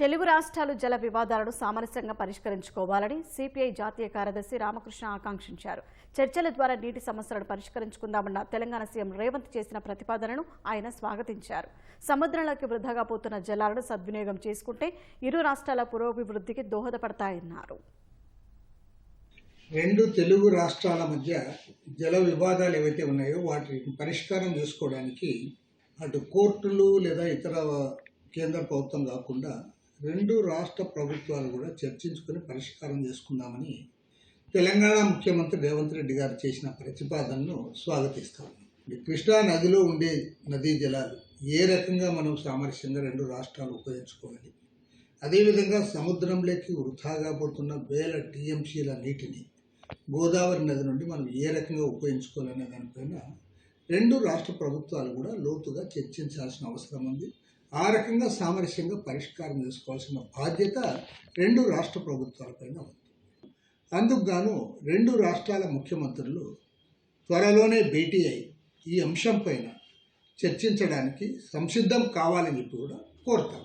తెలుగు రాష్ట్రాలు జల వివాదాలను సామరస్యంగా పరిష్కరించుకోవాలని సిపిఐ జాతీయ కార్యదర్శి రామకృష్ణ ఆకాంక్షించారు. చర్చల ద్వారా నీటి సమస్యలను పరిష్కరించుకుందామన్న తెలంగాణ సీఎం రేవంత్ చేసిన ప్రతిపాదనను ఆయన స్వాగతించారు. సముద్రంలోకి వృధాగా పోతున్న జలాలను సద్వినియోగం చేసుకుంటే ఇరు రాష్ట్రాల పురోభివృద్ధికి దోహదపడతాయన్నారు. రెండు తెలుగు రాష్ట్రాల మధ్య జల వివాదాలు ఏవైతే ఉన్నాయో వాటిని పరిష్కారం చేసుకోవడానికి అటు కోర్టులు లేదా ఇతర కేంద్ర ప్రభుత్వం కాకుండా రెండు రాష్ట్ర ప్రభుత్వాలు కూడా చర్చించుకొని పరిష్కారం చేసుకుందామని తెలంగాణ ముఖ్యమంత్రి రేవంత్ రెడ్డి గారు చేసిన ప్రతిపాదనను స్వాగతిస్తాము కృష్ణా నదిలో ఉండే నదీ జలాలు ఏ రకంగా మనం సామరస్యంగా రెండు రాష్ట్రాలు ఉపయోగించుకోవాలి? అదేవిధంగా సముద్రంలోకి వృథాగా పోతున్న వేల టీఎంసీల నీటిని గోదావరి నది నుండి మనం ఏ రకంగా ఉపయోగించుకోవాలనే దానిపైన రెండు రాష్ట్ర ప్రభుత్వాలు కూడా లోతుగా చర్చించాల్సిన అవసరం ఉంది. ఆ రకంగా సామరస్యంగా పరిష్కారం చేసుకోవాల్సిన బాధ్యత రెండు రాష్ట్ర ప్రభుత్వాలపైన ఉంది. అందుకు గాను రెండు రాష్ట్రాల ముఖ్యమంత్రులు త్వరలోనే భేటీ అయి ఈ అంశంపైన చర్చించడానికి సంసిద్ధం కావాలని చెప్పి కూడా కోరుతాం.